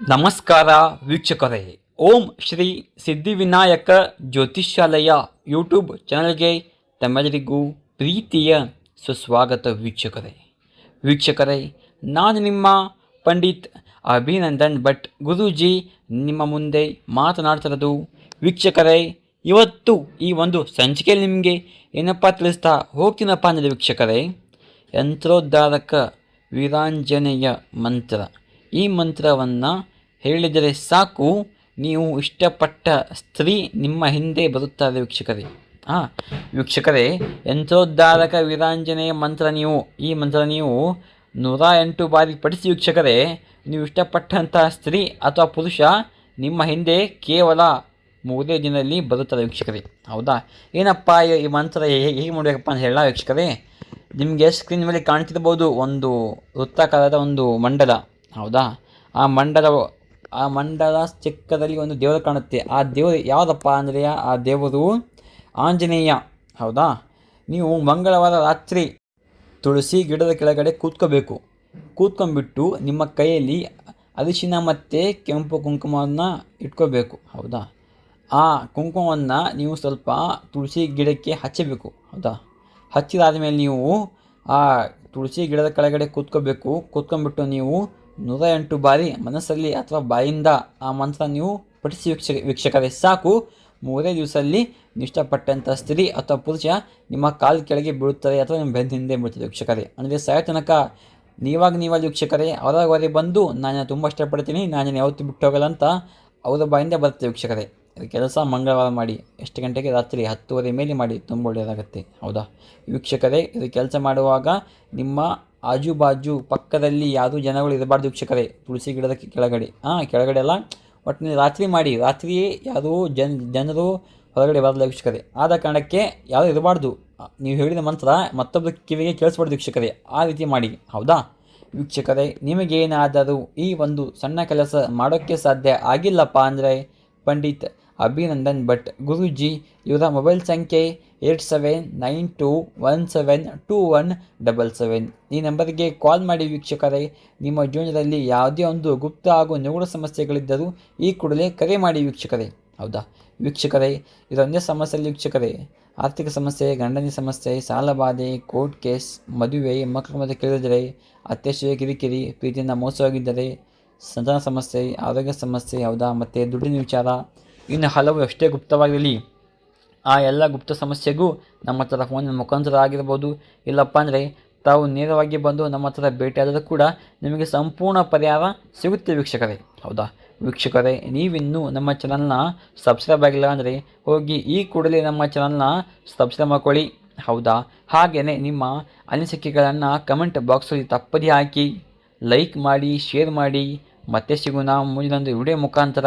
ನಮಸ್ಕಾರ ವೀಕ್ಷಕರೇ. ಓಂ ಶ್ರೀ ಸಿದ್ಧಿವಿನಾಯಕ ಜ್ಯೋತಿಷ್ಯಾಲಯ ಯೂಟ್ಯೂಬ್ ಚಾನಲ್ಗೆ ತಮ್ಮೆಲ್ಲರಿಗೂ ಪ್ರೀತಿಯ ಸುಸ್ವಾಗತ ವೀಕ್ಷಕರೇ. ವೀಕ್ಷಕರೇ, ನಾನು ನಿಮ್ಮ ಪಂಡಿತ್ ಅಭಿನಂದನ್ ಭಟ್ ಗುರೂಜಿ ನಿಮ್ಮ ಮುಂದೆ ಮಾತನಾಡ್ತಿರೋದು ವೀಕ್ಷಕರೇ, ಇವತ್ತು ಈ ಒಂದು ಸಂಚಿಕೆಯಲ್ಲಿ ನಿಮಗೆ ಏನಪ್ಪ ತಿಳಿಸ್ತಾ ಹೋಗ್ತೀನಪ್ಪ ಅಂದರೆ ವೀಕ್ಷಕರೇ, ಯಂತ್ರೋದ್ಧಾರಕ ವೀರಾಂಜನೇಯ ಮಂತ್ರ. ಈ ಮಂತ್ರವನ್ನು ಹೇಳಿದರೆ ಸಾಕು, ನೀವು ಇಷ್ಟಪಟ್ಟ ಸ್ತ್ರೀ ನಿಮ್ಮ ಹಿಂದೆ ಬರುತ್ತಾರೆ ವೀಕ್ಷಕರೇ. ಹಾಂ ವೀಕ್ಷಕರೇ, ಯಂತ್ರೋದ್ಧಾರಕ ವೀರಾಂಜನೆಯ ಮಂತ್ರ ನೀವು, ಈ ಮಂತ್ರ ನೀವು ನೂರ ಎಂಟು ಬಾರಿ ಪಠಿಸಿ ವೀಕ್ಷಕರೇ, ನೀವು ಇಷ್ಟಪಟ್ಟಂಥ ಸ್ತ್ರೀ ಅಥವಾ ಪುರುಷ ನಿಮ್ಮ ಹಿಂದೆ ಕೇವಲ ಮೂರೇ ದಿನದಲ್ಲಿ ಬರುತ್ತದೆ ವೀಕ್ಷಕರೇ. ಹೌದಾ? ಏನಪ್ಪ ಈ- ಮಂತ್ರ ಹೇಗೆ ಹೇಗೆ ಮಾಡಬೇಕಪ್ಪ ಅಂತ ಹೇಳ ವೀಕ್ಷಕರೇ? ನಿಮಗೆ ಸ್ಕ್ರೀನ್ ಮೇಲೆ ಕಾಣ್ತಿರ್ಬೋದು ಒಂದು ವೃತ್ತಾಕಾರದ ಒಂದು ಮಂಡಲ. ಹೌದಾ? ಆ ಮಂಡಲ ಆ ಮಂಡಲ ಚಿಕ್ಕದಲ್ಲಿ ಒಂದು ದೇವರು ಕಾಣುತ್ತೆ. ಆ ದೇವರು ಯಾವುದಪ್ಪ ಅಂದರೆ ಆ ದೇವರು ಆಂಜನೇಯ. ಹೌದಾ? ನೀವು ಮಂಗಳವಾರ ರಾತ್ರಿ ತುಳಸಿ ಗಿಡದ ಕೆಳಗಡೆ ಕೂತ್ಕೋಬೇಕು. ಕೂತ್ಕೊಂಡ್ಬಿಟ್ಟು ನಿಮ್ಮ ಕೈಯಲ್ಲಿ ಅರಿಶಿನ ಮತ್ತು ಕೆಂಪು ಕುಂಕುಮವನ್ನು ಇಟ್ಕೋಬೇಕು. ಹೌದಾ? ಆ ಕುಂಕುಮವನ್ನು ನೀವು ಸ್ವಲ್ಪ ತುಳಸಿ ಗಿಡಕ್ಕೆ ಹಚ್ಚಬೇಕು. ಹೌದಾ? ಹಚ್ಚಿದಾದ ಮೇಲೆ ನೀವು ಆ ತುಳಸಿ ಗಿಡದ ಕೆಳಗಡೆ ಕೂತ್ಕೋಬೇಕು. ಕೂತ್ಕೊಂಡ್ಬಿಟ್ಟು ನೀವು ನೂರ ಎಂಟು ಬಾರಿ ಮನಸ್ಸಲ್ಲಿ ಅಥವಾ ಬಾಯಿಂದ ಆ ಮಂತ್ರ ನೀವು ಪಠಿಸಿ ವೀಕ್ಷಕ ವೀಕ್ಷಕರೇ, ಸಾಕು. ಮೂರೇ ದಿವಸದಲ್ಲಿ ನಿಷ್ಠಪಟ್ಟಂಥ ಸ್ತ್ರೀ ಅಥವಾ ಪುರುಷ ನಿಮ್ಮ ಕಾಲು ಕೆಳಗೆ ಬೀಳುತ್ತಾರೆ ಅಥವಾ ನಿಮ್ಮ ಬೆನ್ನ ಹಿಂದೆ ಬೀಳ್ತಾರೆ ವೀಕ್ಷಕರೇ. ಅಂದರೆ ಸಾಯತನಕ ನೀವಾಗ ನೀವಾಗ ವೀಕ್ಷಕರೇ ಅವರವರೆ ಬಂದು ನಾನು ತುಂಬ ಇಷ್ಟಪಡ್ತೀನಿ, ನಾನು ಯಾವತ್ತೂ ಬಿಟ್ಟು ಹೋಗಲ್ಲ ಅಂತ ಅವರ ಬಾಯಿಂದ ಬರುತ್ತೆ ವೀಕ್ಷಕರೇ. ಕೆಲಸ ಮಂಗಳವಾರ ಮಾಡಿ, ಎಷ್ಟು ಗಂಟೆಗೆ ರಾತ್ರಿ ಹತ್ತುವರೆ ಮೇಲೆ ಮಾಡಿ, ತುಂಬ ಒಳ್ಳೆಯದಾಗುತ್ತೆ. ಹೌದಾ? ವೀಕ್ಷಕರೇ, ಇದು ಕೆಲಸ ಮಾಡುವಾಗ ನಿಮ್ಮ ಆಜು ಬಾಜು ಪಕ್ಕದಲ್ಲಿ ಯಾವುದೂ ಜನಗಳು ಇರಬಾರ್ದು ವೀಕ್ಷಕರೇ. ತುಳಸಿ ಗಿಡದ ಕೆಳಗಡೆ. ಹಾಂ ಕೆಳಗಡೆ ಅಲ್ಲ ಒಟ್ಟಿನಲ್ಲಿ ರಾತ್ರಿ ಮಾಡಿ, ರಾತ್ರಿಯೇ ಯಾವುದೋ ಜನ, ಜನರು ಹೊರಗಡೆ ಬರಲ್ಲ ವೀಕ್ಷಕರೇ. ಆದ ಕಾರಣಕ್ಕೆ ಯಾರು ಇರಬಾರ್ದು. ನೀವು ಹೇಳಿದ ಮಂತ್ರ ಮತ್ತೊಬ್ಬರ ಕಿವಿಗೆ ಕೇಳಿಸ್ಬಾರ್ದು ವೀಕ್ಷಕರೇ. ಆ ರೀತಿ ಮಾಡಿ. ಹೌದಾ? ವೀಕ್ಷಕರೇ, ನಿಮಗೇನಾದರೂ ಈ ಒಂದು ಸಣ್ಣ ಕೆಲಸ ಮಾಡೋಕ್ಕೆ ಸಾಧ್ಯ ಆಗಿಲ್ಲಪ್ಪ ಅಂದರೆ ಪಂಡಿತ್ ಅಭಿನಂದನ್ ಭಟ್, ಗುರೂಜಿ, ಇವರ ಮೊಬೈಲ್ ಸಂಖ್ಯೆ eight seven nine two one seven two one double seven. ಈ ನಂಬರ್ಗೆ ಕಾಲ್ ಮಾಡಿ ವೀಕ್ಷಕರೇ, ನಿಮ್ಮ ಜೀವನದಲ್ಲಿ ಯಾವುದೇ ಒಂದು ಗುಪ್ತ ಹಾಗೂ ನಿಗೂಢ ಸಮಸ್ಯೆಗಳಿದ್ದರೂ ಈ ಕೂಡಲೇ ಕರೆ ಮಾಡಿ ವೀಕ್ಷಕರೇ. ಹೌದಾ? ವೀಕ್ಷಕರೇ, ಇದೊಂದೇ ಸಮಸ್ಯೆ ವೀಕ್ಷಕರೇ. ಆರ್ಥಿಕ ಸಮಸ್ಯೆ, ಗಂಡನ ಸಮಸ್ಯೆ ಸಾಲಬಾಧೆ ಕೋರ್ಟ್ ಕೇಸ್, ಮದುವೆ, ಮಕ್ಕಳ ಮಧ್ಯೆ ಕೇಳಿದರೆ ಅತ್ಯಾಶಯ ಕಿರಿಕಿರಿ, ಪ್ರೀತಿಯಿಂದ ಮೋಸವಾಗಿದ್ದರೆ ಸಂತಾನ ಸಮಸ್ಯೆ, ಆರೋಗ್ಯ ಸಮಸ್ಯೆ, ಹೌದಾ? ಮತ್ತು ದುಡ್ಡಿನ ವಿಚಾರ ಇನ್ನು ಹಲವು ಎಷ್ಟೇ ಗುಪ್ತವಾಗಿರಲಿ, ಆ ಎಲ್ಲ ಗುಪ್ತ ಸಮಸ್ಯೆಗೂ ನಮ್ಮ ಹತ್ರ ಫೋನಿನ ಮುಖಾಂತರ ಆಗಿರ್ಬೋದು. ಇಲ್ಲಪ್ಪ ಅಂದರೆ, ತಾವು ನೇರವಾಗಿ ಬಂದು ನಮ್ಮ ಹತ್ರ ಭೇಟಿಯಾದರೂ ಕೂಡ ನಿಮಗೆ ಸಂಪೂರ್ಣ ಪರಿಹಾರ ಸಿಗುತ್ತೆ ವೀಕ್ಷಕರೇ. ಹೌದಾ? ವೀಕ್ಷಕರೇ, ನೀವಿನ್ನೂ ನಮ್ಮ ಚಾನಲ್ನ ಸಬ್ಸ್ಕ್ರೈಬ್ ಆಗಿಲ್ಲ ಅಂದರೆ ಹೋಗಿ ಈ ಕೂಡಲೇ ನಮ್ಮ ಚಾನಲ್ನ ಸಬ್ಸ್ಕ್ರೈಬ್ ಮಾಡ್ಕೊಳ್ಳಿ. ಹೌದಾ? ಹಾಗೆಯೇ ನಿಮ್ಮ ಅನಿಸಿಕೆಗಳನ್ನು ಕಮೆಂಟ್ ಬಾಕ್ಸಲ್ಲಿ ತಪ್ಪದೇ ಹಾಕಿ ಲೈಕ್ ಮಾಡಿ ಶೇರ್ ಮಾಡಿ. ಮತ್ತೆ ಸಿಗೋಣ ಮುಂದಿನೊಂದು ವಿಡಿಯೋ ಮುಖಾಂತರ.